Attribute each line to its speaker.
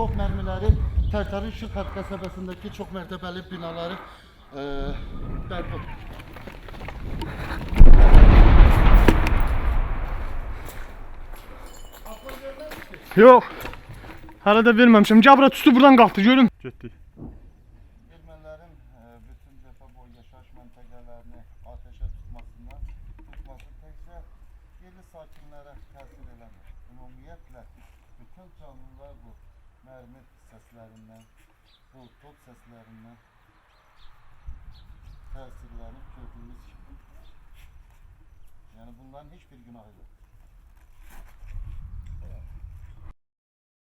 Speaker 1: top mermileri Tertar'ın Şırkat kasabasındaki çok mertebeli binaları e, berbat.
Speaker 2: Yox. Hələ də verməmişəm. Cabra tüstü buradan qalxdı, görün. Getdik.
Speaker 1: Ermənilərin e, bütün cephe boyu yaşayış məntəqələrini ateşə tutmasından tutması təkcə yerli sakinlərə təsir eləmir. Ümumiyyətlə bütün canlılar bu mərmi səslərindən, bu top səslərindən təsirlənib gördüyümüz kimi. Yəni bunların heç bir günahı yoxdur.